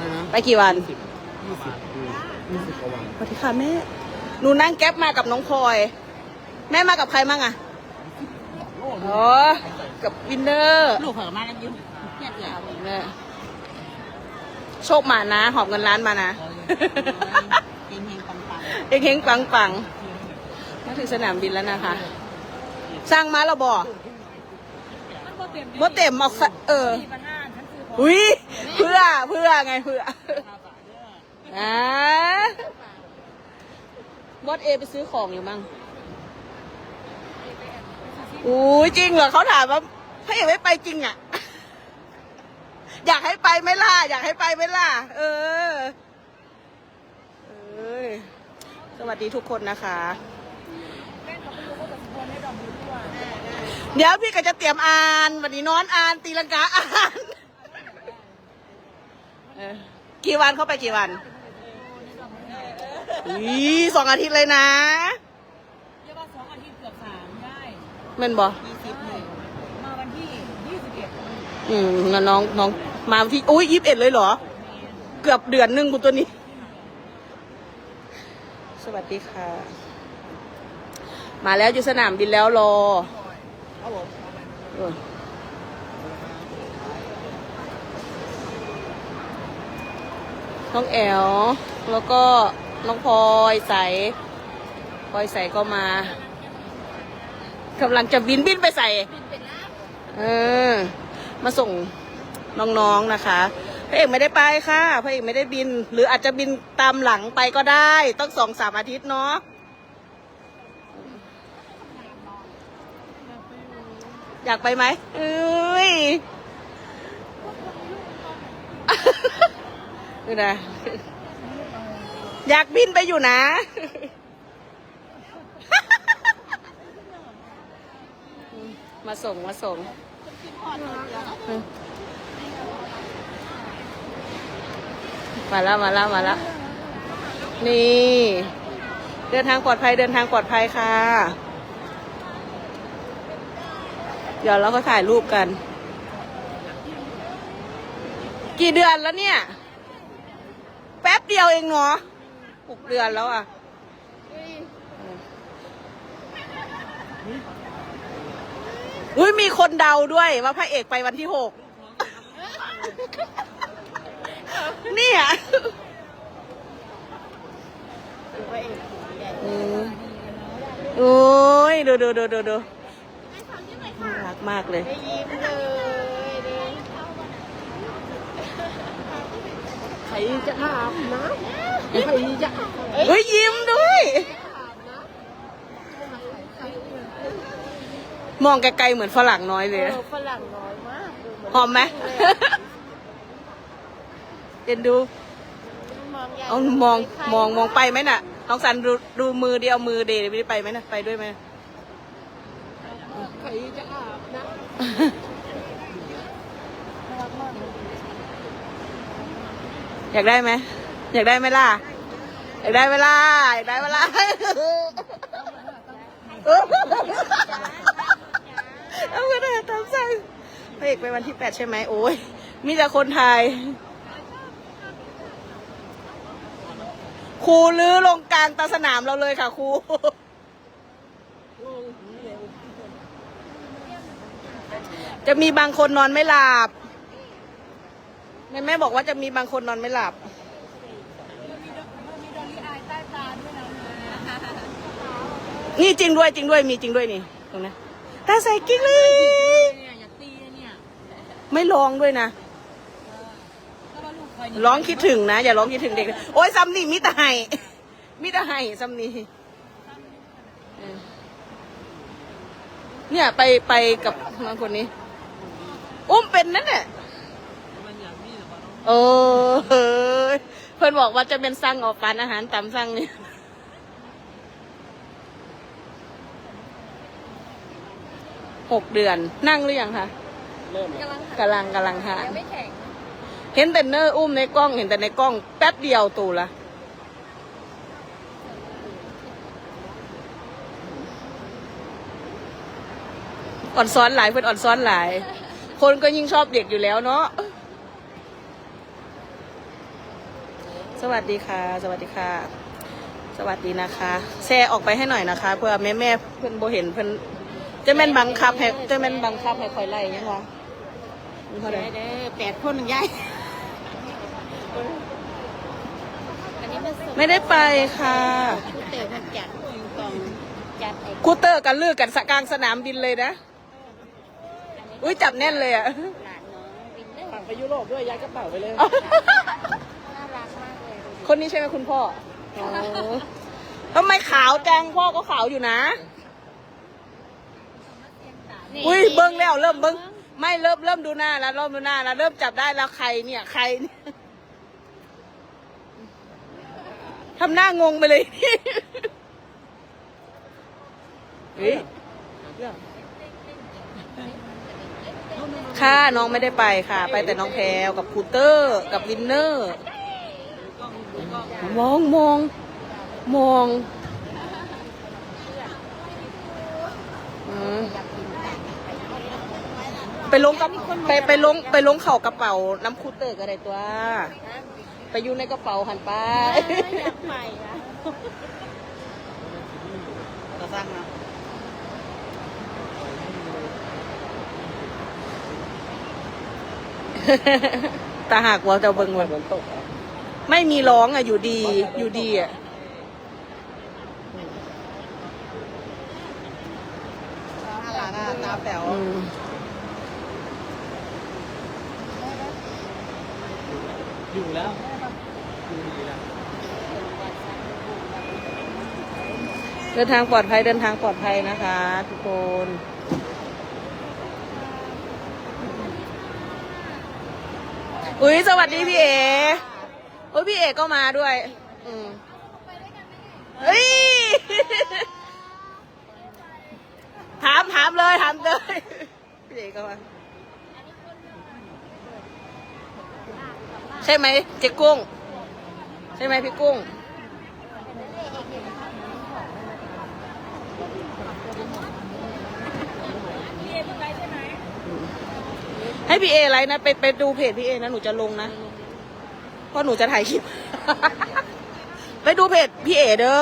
อะไรนะไปกี่วันสิบยี่สิบยี่สิบกว่าวันสวัสดีค่ะแม่ หนูนั่งแก๊ปมากับน้องพลอย แม่มากับใครมั่งอะอ๋อ กับวินเนอร์ลูกเผลอมากันอยุ่เนี่ยเดี๋ยวเนี่ยโชคมานะ หอบเงินล้านมานะเฮงเฮงปังปังเฮงๆปังๆมาถึงสนามบินแล้วนะคะ สร้างมาเราบอกมดเต็มเอาสะเอออุ้ย เพื่อเพื่อไงเพื่ออ่าบอสเอไปซื้อของอยู่มั้งอุ้ยจริงเหรอเขาถามว่าพระเอกไม่ไปจริงอะ อยากให้ไปไหมล่ะ อยากให้ไปไหมล่ะ เออเอ้ยสวัสดีทุกคนนะคะ เดี๋ยวพี่ก็จะเตรียมอ่าน วันนี้นอนอ่านตีลังกาอ่านเออกี่วันเข้าไปกี่วันอีสองอาทิตย์เลยนะเรียกว่าสองอาทิตย์เกือบสามได้แมันบอยี่สิบหนึ่งมาวันที่ยี่สิบเอ็ดอืมงั้นน้องน้องมาวันที่อุ้ยยี่สิบเอ็ดเลยเหรอ เกือบเดือนหนึ่งคุณตัวนี้ สวัสดีค่ะ มาแล้วอยู่สนามบินแล้วรอครับผม เออ น้องแอลแล้วก็น้องพลอยใสพลอยใสก็มากำลังจะบินบินไปใส่เออมาส่งน้องๆนะคะพระเอกไม่ได้ไปค่ะพระเอกไม่ได้บิน หรืออาจจะบินตามหลังไปก็ได้ ต้องสองสามอาทิตย์เนาะอยากไปไหมเอ้ย ดูนะ อยากบินไปอยู่นะ มาส่งมาส่งมาแล้วมาแล้วมาแล้ว นี่ เดินทางปลอดภัยเดินทางปลอดภัยค่ะ เดี๋ยวเราก็ถ่ายรูปกัน กี่เดือนแล้วเนี่ย บเดียวเองเนาะหกเดือนแล้วอะอุ้ยมีคนเดาด้วยว่าพระเอกไปวันที่หกเนี่ยอืมโอ้ยดูดูดูดูดูน่ารักมากเลยยิ้มเลย ใครจะถามนะใครจะเฮ้ยยิ้มด้วยมองไกลๆเหมือนฝรั่งน้อยเลย เออฝรั่งน้อยมากดูเหมือนหอมไหมเอ็นดูมองใหญ่เอามองมองมองไปไหมน่ะน้องสันดูดูมือเดียวมือเดย์ไม่ได้ไปไหมน่ะไปด้วยไหมใครจะอาบนะ อยากได้ไหมอยากได้ไหมล่ะ อยากได้ไหมล่ะอยากได้ไหมล่ะเอากระดาษตามสั่งพระเอกไปวันที่แปดใช่ไหมโอ้ยมีแต่คนไทยครูลื้อลงกลางตาสนามเราเลยค่ะครูจะมีบางคนนอนไม่หลับ แม่แม่บอกว่าจะมีบางคนนอนไม่หลับนี่จริงด้วยจริงด้วยมีจริงด้วยนี่ตรงนี้ตาใส่กิ๊กเลยเนี่ยอย่าตีนะเนี่ยไม่ร้องด้วยนะก็ว่าลูกคอยร้องคิดถึงนะ อย่าร้องคิดถึงเด็ก โอ้ยซ้ำนี่มิตรไห้มิตรไห้ซ้ำนี่เออเนี่ยไปไปกับน้องคนนี้ อุ้มเป็นนั่นแหละ เออเฮ้ยเพื่อนบอกว่าจะเป็นสั่งออกการอาหารตามสั่งนี่หกเดือนนั่งหรือยังคะเริ่มแล้วกำลังกำลังค่ะ ยังไม่แข็งเห็นแต่เนอร์อุ้มในกล้องเห็นแต่ในกล้องแป๊บเดียวตูละอ่อนซ้อนหลายเพื่อนอ่อนซ้อนหลาย คนก็ยิ่งชอบเด็กอยู่แล้วเนาะ สวัสดีค่ะ สวัสดีค่ะ สวัสดีนะคะ แชร์ออกไปให้หน่อยนะคะเพื่อแม่แม่ๆเพื่อนโบเห็นเพื่อนจะแม่นบังคับให้จะแม่นบังคับให้คอยไล่ยังวะมันเท่าไหร่เด้อแปดคนหนึ่งยายอันนี้มันไม่ได้ไปค่ะชุดเต๋อมันจัดกองจัดไอ้คูเตอร์กันลือกันสกลางสนามบินเลยนะ อุ้ยจับแน่นเลยอะหลานน้องวินเดอร์ฝากไปยุโรปด้วยย้ายกระเป๋าไปเลย น่ารักมากเลยดูดิ คนนี้ใช่ไหมคุณพ่ออ๋อทำไมขาวจังพ่อก็ขาวอยู่นะ นี่อุ้ยเบิ้งแล้วเริ่มเบิ้งไม่เริ่มเริ่มดูหน้าแล้วเริ่มดูหน้าแล้วเริ่มจับได้แล้วใครเนี่ยใครเนี่ยทำหน้างงไปเลยเฮ้ยค่ะน้องไม่ได้ไปค่ะ ไปแต่น้องแพรวกับครูเตอร์ กับวินเนอร์ มองมองมองอืมไปลงกับไปไปลงไปลงเข่ากระเป๋าน้ำคูเตอร์ก็ได้ตัว ไปอยู่ในกระเป๋าหันไปอยากไปนะจะสร้างนะตาหากว่าจะเบิ่งวันฝนตกอะ ไม่มีร้องอะอยู่ดีอยู่ดีอะน่ารักอะตาแป๋วอืมอยู่แล้วอยู่ดีแล้วเดินทางปลอดภัยเดินทางปลอดภัยนะคะ ทุกคน อุ้ยสวัสดีพี่เอ โอ้ยพี่เอก็มาด้วย อืมเฮ้ย ถามถามเลยถามเลย พี่เอก็มา ใช่ไหมเจ๊กุ้ง ใช่ไหมพี่กุ้ง ให้พี่เอไลฟ์นะไปไปดูเพจพี่เอนะหนูจะลงนะ เพราะหนูจะถ่ายคลิป ไปดูเพจพี่เอเด้อ